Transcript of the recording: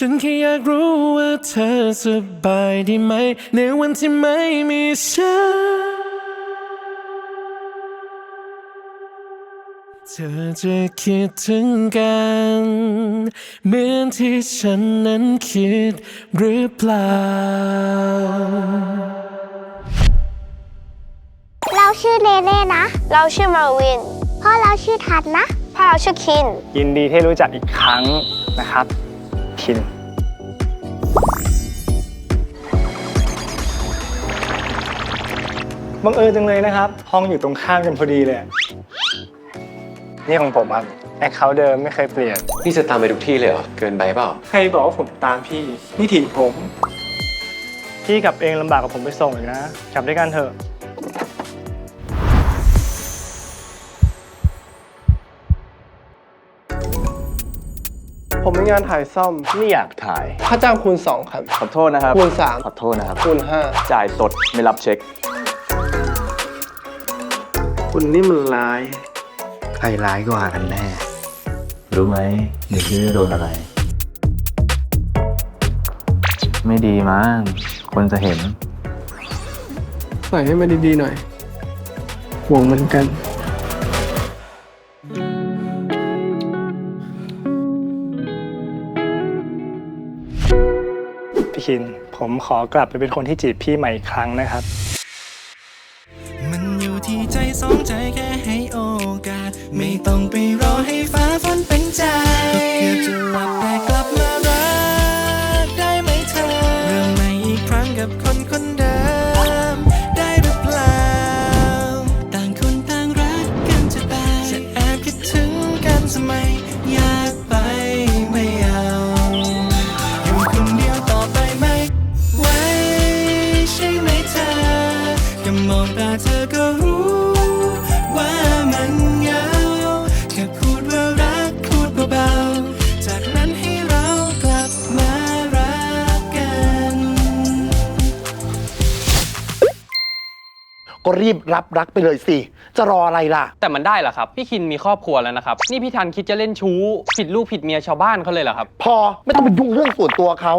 ฉันแค่อยากรู้ว่าเธอสบายดีไหม ในวันที่ไม่มีฉัน เธอจะคิดถึงกัน เหมือนที่ฉันนั้นคิดหรือเปล่า เราชื่อเนเน่นะ เราชื่อมาวิน พ่อเราชื่อทัดนะ พ่อเราชื่อคิน ยินดีที่รู้จักอีกครั้งนะครับ คินบังเอิญจังเลยนะครับ ห้องอยู่ตรงข้ามกันพอดีเลย นี่ของผมครับแอคเคาท์เดิมไม่เคยเปลี่ยน นี่จะตามไปทุกที่เลยเหรอ เกินไปเปล่า ใครบอกว่าผมตามพี่ นี่ถิ่นผม พี่กลับเองลำบากกับผมไปส่งอีกนะ กลับด้วยกันเถอะ ผมมีงานถ่ายซ่อม ไม่อยากถ่าย ค่าจ้างคูณ 2 ครับ ขอโทษนะครับ คูณสามขอโทษนะครับ คูณ จ่ายสดไม่รับเช็ค 5 คุณนี่มันร้าย ใครร้ายกว่ากันแน่ รู้ไหมเด็กที่โดนอะไร ไม่ดีมั้งคนจะเห็น ใส่ให้มันดีๆหน่อยห่วงเหมือนกัน พี่คิน ผมขอกลับไปเป็นคนที่จีบพี่ใหม่อีกครั้งนะครับ มันอยู่ที่ใจสองใจแค่ให้โอกาส ไม่ต้องไปรอ ก็รีบรับรักไปเลยสิ จะรออะไรล่ะ แต่มันได้เหรอครับ พี่คินมีครอบครัวแล้วนะครับ นี่พี่ทันคิดจะเล่นชู้ผิดลูกผิดเมียชาวบ้านเขาเลยเหรอครับ พอไม่ต้องไปยุ่งเรื่องส่วนตัวเขา